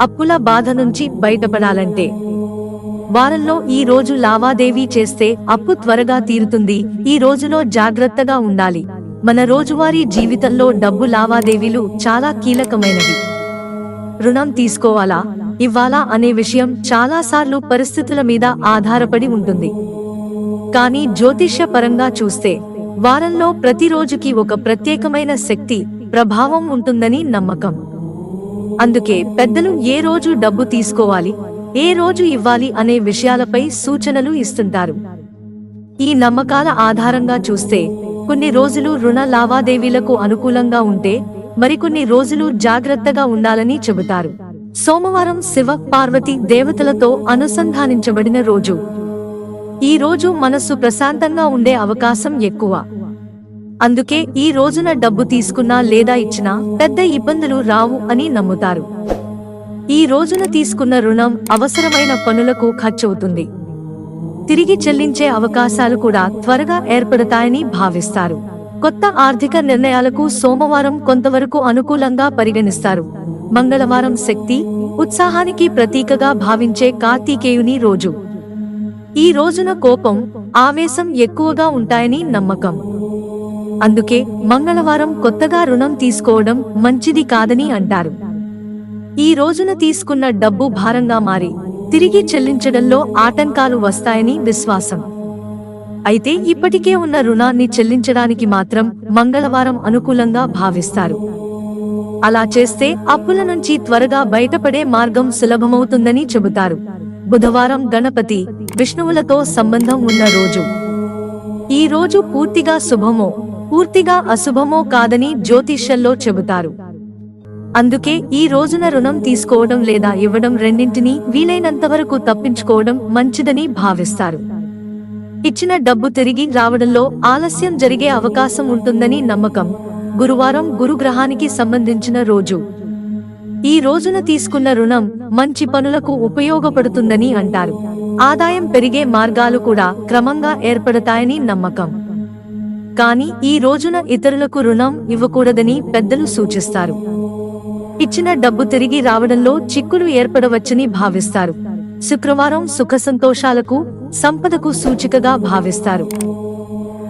అప్పుల బాధ నుంచి బయటపడాలంటే. వారంలో ఈ రోజు లావాదేవీ చేస్తే అప్పు త్వరగా తీరుతుంది. ఈ రోజులో జాగ్రత్తగా ఉండాలి. మన రోజువారీ జీవితంలో డబ్బు లావాదేవీలు చాలా కీలకమైనవి. రుణం తీసుకోవాలా? ఇవ్వాలా అనే విషయం చాలాసార్లు పరిస్థితుల మీద ఆధారపడి ఉంటుంది. కానీ జ్యోతిష్య పరంగా చూస్తే వారంలో ప్రతిరోజుకి ఒక ప్రత్యేకమైన శక్తి ప్రభావం ఉంటుందని నమ్మకం. అందుకే పెద్దలు ఏ రోజు డబ్బు తీసుకోవాలి ఏ రోజు ఇవ్వాలి అనే విషయాలపై సూచనలు ఇస్తుంటారు. ఈ నమ్మకాల ఆధారంగా చూస్తే కొన్ని రోజులు రుణ లావాదేవీలకు అనుకూలంగా ఉంటే మరికొన్ని రోజులు జాగ్రత్తగా ఉండాలని చెబుతారు. సోమవారం శివ పార్వతి దేవతలతో అనుసంధానించబడిన రోజు. ఈ రోజు మనస్సు ప్రశాంతంగా ఉండే అవకాశం ఎక్కువ. అందుకే ఈ రోజున డబ్బు తీసుకున్నా లేదా ఇచ్చినా పెద్ద ఇబ్బందులు రావు అని నమ్ముతారు. ఈ రోజున తీసుకున్న రుణం అవసరమైన పనులకు ఖర్చవుతుంది. తిరిగి చెల్లించే అవకాశాలు కూడా త్వరగా ఏర్పడతాయని భావిస్తారు. కొత్త ఆర్థిక నిర్ణయాలకు సోమవారం కొంతవరకు అనుకూలంగా పరిగణిస్తారు. మంగళవారం శక్తి ఉత్సాహానికి ప్రతీకగా భావించే కార్తీకేయుని రోజు. ఈ రోజున కోపం ఆవేశం ఎక్కువగా ఉంటాయని నమ్మకం. అందుకే మంగళవారం కొత్తగా రుణం తీసుకోవడం మంచిది కాదని అంటారు. ఈ రోజున తీసుకున్న డబ్బు భారంగా మారి తిరిగి చెల్లించడంలో ఆటంకాలు వస్తాయని విశ్వాసం. అయితే ఇప్పటికే ఉన్న రుణాన్ని చెల్లించడానికి మాత్రం మంగళవారం అనుకూలంగా భావిస్తారు. అలా చేస్తే అప్పుల నుంచి త్వరగా బయటపడే మార్గం సులభమవుతుందని చెబుతారు. బుధవారం గణపతి విష్ణువులతో సంబంధం ఉన్న రోజు. ఈ రోజు పూర్తిగా శుభమో పూర్తిగా అశుభమో కాదని జ్యోతిష్యంలో చెబుతారు. అందుకే ఈ రోజున రుణం తీసుకోవడం లేదా ఇవ్వడం రెండింటినీ వీలైనంతవరకు తప్పించుకోవడం మంచిదని భావిస్తారు. ఇచ్చిన డబ్బు తిరిగి రావడంలో ఆలస్యం జరిగే అవకాశం ఉంటుందని నమ్మకం. గురువారం గురుగ్రహానికి సంబంధించిన రోజు. ఈ రోజున తీసుకున్న రుణం మంచి పనులకు ఉపయోగపడుతుందని అంటారు. ఆదాయం పెరిగే మార్గాలు కూడా క్రమంగా ఏర్పడతాయని నమ్మకం. కానీ ఈ రోజున ఇతరులకు రుణం ఇవ్వకూడదని పెద్దలు సూచిస్తారు. ఇచ్చిన డబ్బు తిరిగి రావడంలో చిక్కులు ఏర్పడవచ్చని భావిస్తారు. శుక్రవారం సుఖ సంతోషాలకు సంపదకు సూచికగా భావిస్తారు.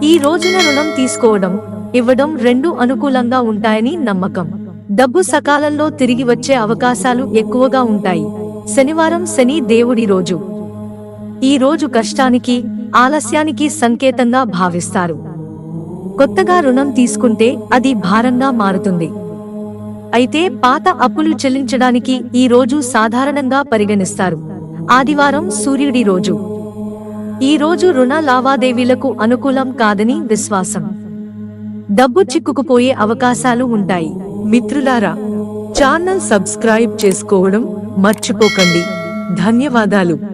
ఈ రోజున రుణం తీసుకోవడం ఇవ్వడం రెండు అనుకూలంగా ఉంటాయని నమ్మకం. డబ్బు సకాలంలో తిరిగి వచ్చే అవకాశాలు ఎక్కువగా ఉంటాయి. శనివారం శని దేవుడి రోజు. ఈ రోజు కష్టానికి ఆలస్యానికి సంకేతంగా భావిస్తారు. కొత్తగా రుణం తీసుకుంటే అది భారంగా మారుతుంది. అయితే పాత అప్పులు చెల్లించడానికి ఈ రోజు సాధారణంగా పరిగణిస్తారు. ఆదివారం సూర్యుడి రోజు. ఈ రోజు రుణ లావాదేవీలకు అనుకూలం కాదని విశ్వాసం. డబ్బు చిక్కుకుపోయే అవకాశాలు ఉంటాయి. మిత్రులారా ఛానల్ సబ్స్క్రైబ్ చేసుకోవడం మర్చిపోకండి. ధన్యవాదాలు.